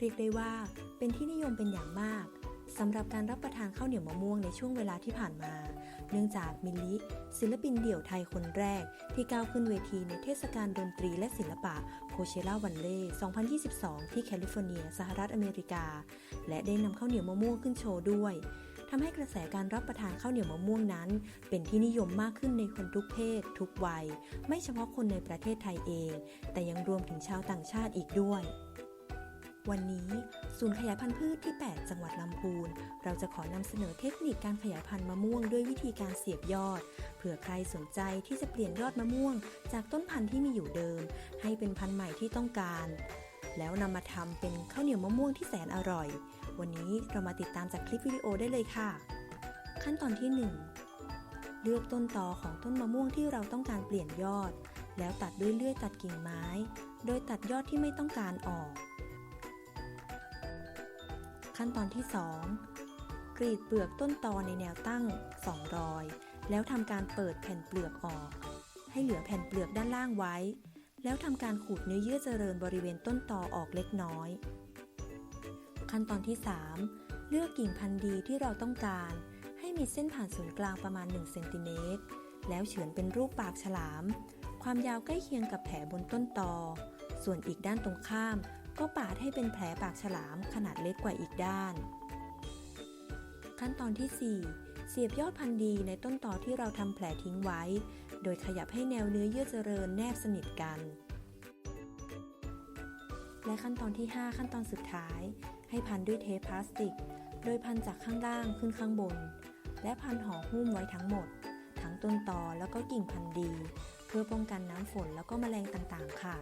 เรียกได้ว่าเป็นที่นิยมเป็นอย่างมากสำหรับการรับประทานข้าวเหนียวมะม่วงในช่วงเวลาที่ผ่านมา เนื่องจากมิลลิศิลปินเดี่ยวไทยคนแรก ที่ก้าวขึ้นเวทีในเทศกาลดนตรีและศิลปะโคเชล่าวันเล่ 2022 ที่แคลิฟอร์เนีย สหรัฐอเมริกา และได้นำข้าวเหนียวมะม่วงขึ้นโชว์ด้วยทำให้กระแสการรับประทานข้าวเหนียวมะม่วงนั้น เป็นที่นิยมมากขึ้นในคนทุกเพศ ทุกวัย ไม่เฉพาะคนในประเทศไทยเอง แต่ยังรวมถึงชาวต่างชาติอีกด้วย วันนี้ ศูนย์ขยายพันธุ์พืชที่ 8 จังหวัดลำพูน เราจะขอนำเสนอเทคนิคการขยายพันธุ์มะม่วงด้วยวิธีการเสียบยอด เผื่อใครสนใจที่จะเปลี่ยนยอดมะม่วง จากต้นพันธุ์ที่มีอยู่เดิม ให้เป็นพันธุ์ใหม่ที่ต้องการ แล้วนำมาทำเป็นข้าวเหนียวมะม่วงที่แสนอร่อย วันนี้เรามาติดตามจากคลิปวิดีโอได้เลยค่ะ ขั้นตอนที่ 1 เลือกต้นตอของต้นมะม่วงที่เราต้องการเปลี่ยนยอด แล้วตัดด้วยเลื่อยตัดกิ่งไม้ โดยตัดยอดที่ไม่ต้องการออก ขั้นตอนที่ 2 กรีดเปลือกต้นตอในแนวตั้ง2รอย แล้วทำการเปิดแผ่นเปลือกออก ให้เหลือแผ่นเปลือกด้านล่างไว้ แล้วทำการขูดเนื้อเยื่อเจริญบริเวณต้นตอออกเล็กน้อย ขั้นตอนที่ 3 เลือกกิ่งพันธุ์ดีที่เราต้องการ ให้มีเส้นผ่านศูนย์กลางประมาณ1เซนติเมตรแล้วเฉือนเป็นรูปปากฉลาม ความยาวใกล้เคียงกับแผลบนต้นตอ ส่วนอีกด้านตรงข้าม ก็ปาดให้เป็นแผลปากฉลามขนาดเล็กกว่าอีกด้าน ขั้นตอนที่ 4 เสียบยอดพันธุ์ดีในต้นตอที่เราทำแผลทิ้งไว้ โดยขยับให้แนวเนื้อเยื่อเจริญแนบสนิทกัน และขั้นตอนที่ 5 ขั้นตอนสุดท้าย ให้พันด้วยเทปพลาสติก โดยพันจากข้างล่างขึ้นข้างบน และพันห่อหุ้มไว้ทั้งหมด ทั้งต้นตอแล้วก็กิ่งพันธุ์ดี เพื่อป้องกันน้ำฝนแล้วก็แมลงต่างๆ ค่ะ